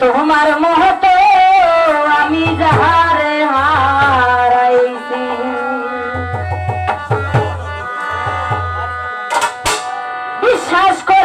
তোমার মহত আমি যাহারে বিশ্বাস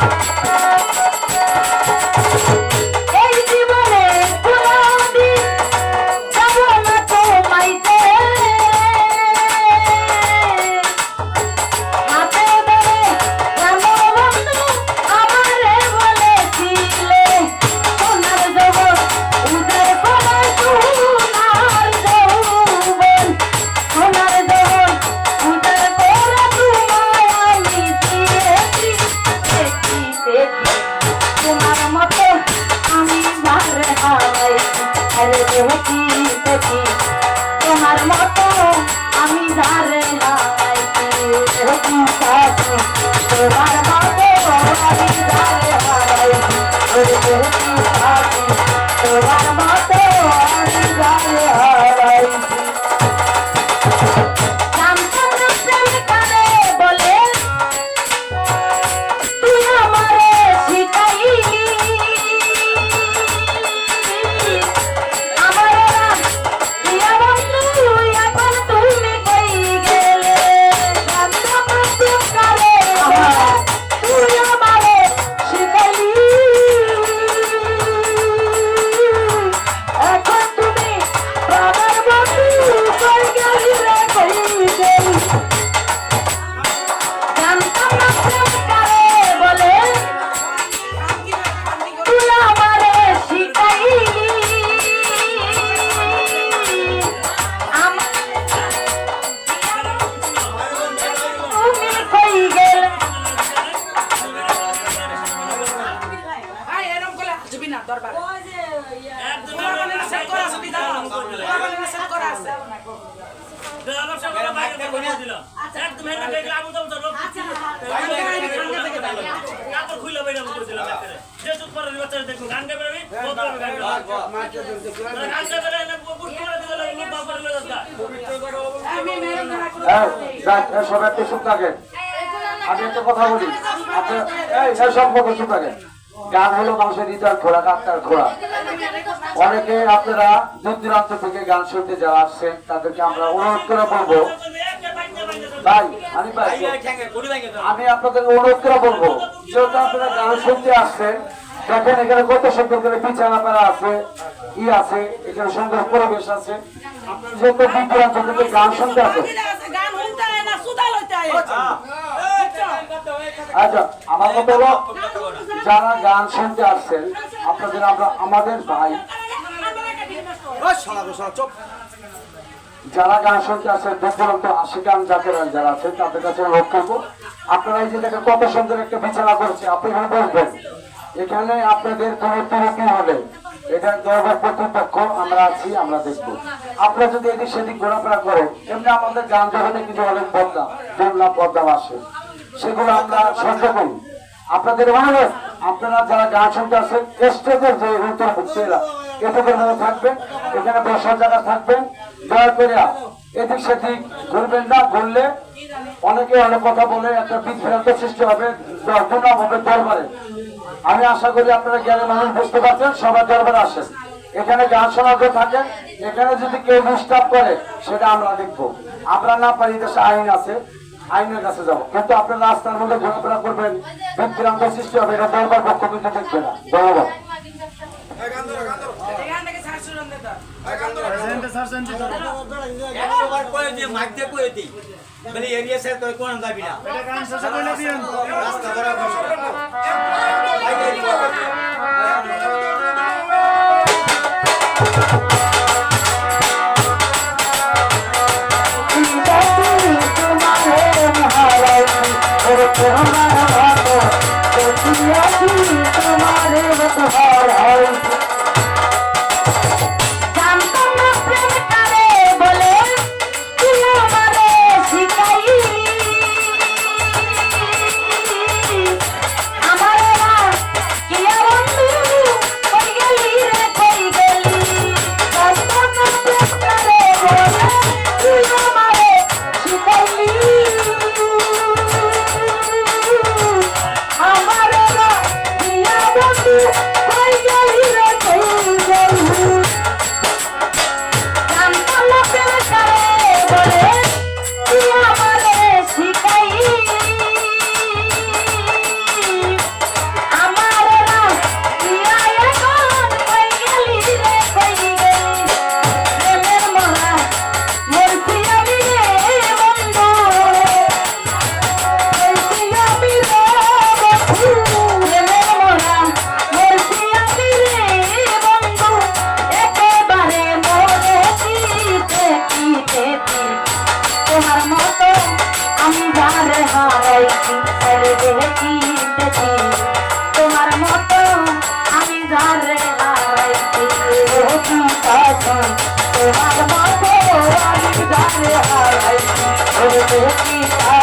এই সব একটু চুপ থাকেন আমি একটা কথা বলি আপনি এই এই সব কথা চুপ থাকেন গান হলো মানুষের হৃদয়ের খোরাক আত্মার খোরাক অনেকে আপনারা দূর দূরান্ত থেকে গান শুনতে যারা আসছেন তাদেরকে আমরা অনুরোধ করে বলব। ভাই আমি ভাই আমি আপনাদের অনুরোধ করে বলব যেহেতু আপনারা গান শুনতে আসছেন দেখেন, এখানে কত সুন্দর করে বিছানা আছে, ই আছে, এখানে সুন্দর পরিবেশ আছে। যেহেতু দূর থেকে গান শুনতে হয় আচ্ছা আমার হলো, যারা গান শুনতে আসছেন, আপনাদের আমরা, আমাদের ভাই, যারা গান শুনতে আসছেন, দুর্দান্ত আশি গান জাতের যারা আছেন, তাদের কাছে অনুরোধ করব, আপনারা এই যে দেখেন কত সুন্দর একটা বিছানা করেছে, আপনি এখানে বসবেন। এখানে আপনাদের কোনো ত্রুটি হলে এটা দরবার কর্তৃপক্ষ আমরা আছি, আমরা দেখব। আপনারা যদি এদিক সেদিক ঘোরাফেরা করেন, এমনি আমাদের গান যখন কিছু অনেক বদলাম বদলাম বদলাম আসে সেগুলো আমরা সহ্য করি। আপনাদের অনুরোধ, আপনারা যারা গান শুনতে আসেন, স্টেজের যে অন্তর্ভুক্তেরা এটুকুর মধ্যে থাকবেন, এখানে বসার জায়গা থাকবেন, দয়া করে এদিক সেদিক ঘুরবেন না, ঘুরলে অনেকে অনেক কথা বলে, একটা বিভ্রান্ত সৃষ্টি হবে দুর্নাম হবে দরবারে। আমি আশা করি আপনারা জ্ঞানের মানুষ বুঝতে পারছেন, সবার দরবার আসেন। এখানে গান শোনাতে থাকেন, এখানে যদি কেউ ডিস্টার্ব করে, সেটা আমরা দেখব। আমরা না পারি দেশে আইন আছে, আইনের কাছে যাব। কিন্তু আপনার রাস্তার মধ্যে ঘোরাফেরা করবেন বিভ্রান্ত সৃষ্টি হবে, এটা দরবার পক্ষ কিন্তু দেখবে না। ধন্যবাদ। এরিয়া স্যার তোর কোন যাবি না রাস্তা ধরা জানতাম দেখিতাছি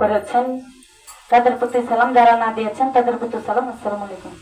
করেছেন তাদের প্রতি সালাম যারা না দিয়েছেন তাদের প্রতি সালাম আসসালামু আলাইকুম